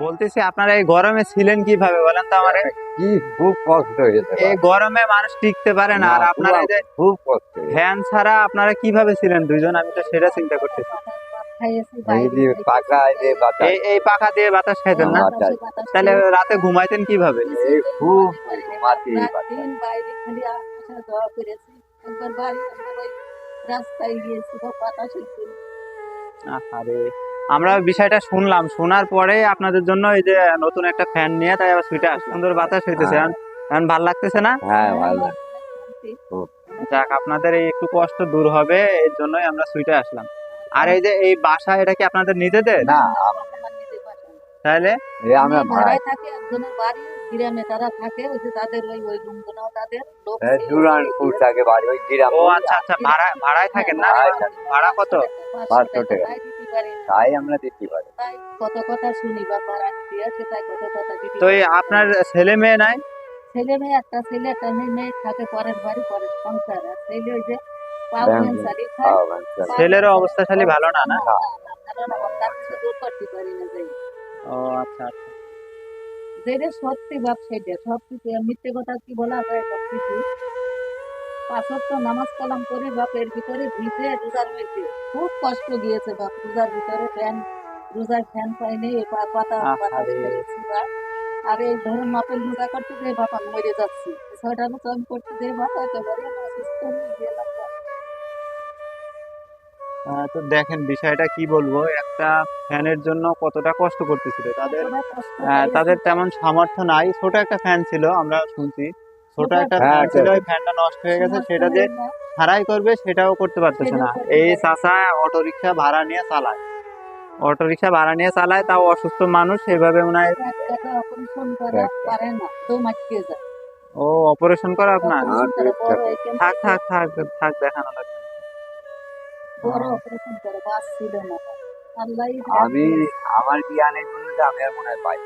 বলতেছি আপনারা এই গরমে ছিলেন কীভাবে বলেন তো আমার? কি খুব কষ্ট হয়েছে এই গরমে মানুষ টিকতে পারে না আর আপনারা এই যে খুব কষ্ট। ফ্যান ছাড়া আপনারা কীভাবে ছিলেন দুইজন? আমি তো সেটা চিন্তা করতেছি। এই পাখা দিয়ে বাতাস খাইতেন না? তাহলে রাতে ঘুমাইতেন কীভাবে? খুব রাস্তায় গিয়েছি বাতাসের আরে আমরা বিষয়টা শুনলাম শোনার পরে আপনাদের জন্য এই যে নতুন একটা ফ্যান নিয়ে তাই আবার সুইটা সুন্দর বাতাস হইতেছে হ্যাঁ। এখন এখন ভালো লাগতেছে না? হ্যাঁ ভালো যাক আপনাদের এই একটু কষ্ট দূর হবে এর জন্যই আমরা সুইটে আসলাম। আর এই যে এই বাসা এটা কি আপনাদের নিজেদের? না। তাহলে? আমরা ভাড়ায় থাকে একজনের বাড়ি গ্রামে তারা থাকে ওই যে তাদের ওই ওই রুমগুলোও তাদের লোক এই বাড়ি ওই গ্রাম ও আচ্ছা আচ্ছা ভাড়া ভাড়ায় থাকেন না? ভাড়া কত? পাঁচশো টাকা। তাই দিতে পারি না। তাই আমরা দিতে পারি কত কথা শুনি বা পাড়া দিয়ে তাই কত কথা দিতে তো আপনার ছেলে মেয়ে নাই ছেলে মেয়ে একটা ছেলে একটা মেয়ে থাকে পরের বাড়ি পরের সংসার আর ছেলে ওই যে। ছেলেরও অবস্থা খালি ভালো না না ও আচ্ছা আচ্ছা যেটা সত্যি বাপ সেটা সব কিছু মিথ্যে কথা কি বলা যায় সব কিছু পাঁচত্ব নামাজ কালাম করে বাপের ভিতরে ভিজে রোজার হয়েছে খুব কষ্ট বাপ। রোজার ভিতরে ফ্যান রোজার ফ্যান পাইনি পাতা পাতা বাপ। আর এই ধরুন মাপের রোজা করতে যে বাপ আমি মরে যাচ্ছি। ছয়টা আমি করতে যে বাপ একেবারে অসুস্থ হয়ে গেলাম তো দেখেন বিষয়টা কি বলব? একটা ফ্যানের জন্য কতটা কষ্ট করতেছিল। তাদের। তাদের তেমন সামর্থ্য নাই। ছোট একটা ফ্যান ছিল আমরা শুনছি। ছোট একটা হ্যাঁ, ফ্যান ছিল ওই ফ্যানটা নষ্ট হয়ে গেছে সেটা যে। সারাই করবে সেটাও করতে পারতেছে না। এই না। অটো রিক্সা ভাড়া নিয়ে চালায়। অটো রিক্সা ভাড়া নিয়ে চালায় তাও অসুস্থ মানুষ সেভাবে মনে হয় ও অপারেশন করে আপনার এই থাক থাক থাক থাক দেখানো লাগবে না। বড় অপারেশন করে বাস ছিল না। আল্লাহ আমি আমার জ্ঞানের জন্য আমি আর মনে হয় পাই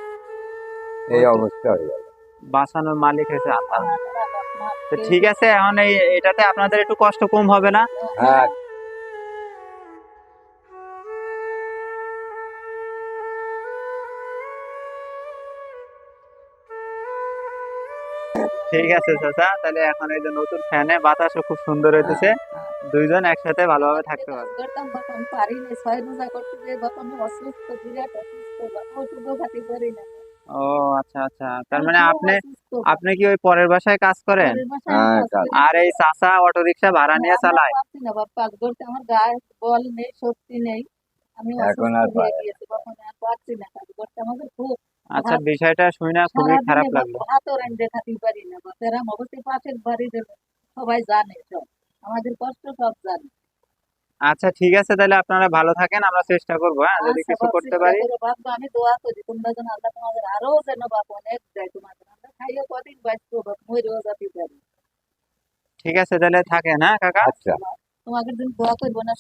এই অবস্থা হয়ে গেল। বাঁচানোর মালিক হয়েছে আল্লাহ তো ঠিক আছে এখন এই এটাতে আপনাদের একটু কষ্ট কম হবে না? হ্যাঁ। ঠিক আছে চাচা। তাহলে এখন এই যে নতুন ফ্যানে বাতাসও খুব সুন্দর হইতেছে। দুইজন একসাথে ভালোভাবে থাকতে পারবে। পারি না ছয় রোজা করতে যে অসুস্থ বিরাট অসুস্থ খাতে পারি না ও আচ্ছা আচ্ছা। তার মানে আপনি আপনি কি ওই পরের বাসায় কাজ করেন? হ্যাঁ। আর এই চাচা অটো রিক্সা ভাড়া নিয়ে চালায়? না বাপ, করতে আমার গায়ে বল নেই শক্তি নেই। আমি এখন আর পারছি না কাজ করতে আমাদের খুব আচ্ছা বিষয়টা শুনে না খুবই খারাপ লাগল। ভাতও রান্ধতে খাতে পারি না বাপ। অবশ্যই পাশের বাড়ির সবাই জানে সব। আমাদের কষ্ট সব জানে। আচ্ছা ঠিক আছে তাহলে আপনারা ভালো থাকেন আমরা চেষ্টা করব হ্যাঁ যদি আচ্ছা, কিছু করতে পারি। আমি দোয়া করি তোমরা যেন আল্লাহ তোমাদের আরও যেন বাপ অনেক দেয় তোমাদের আমরা খাইয়ে কদিন বাঁচবো বাপ মরেও যেতে পারি ঠিক আছে তাহলে থাকেন হ্যাঁ কাকা? আচ্ছা। তোমাদের জন্য দোয়া করব না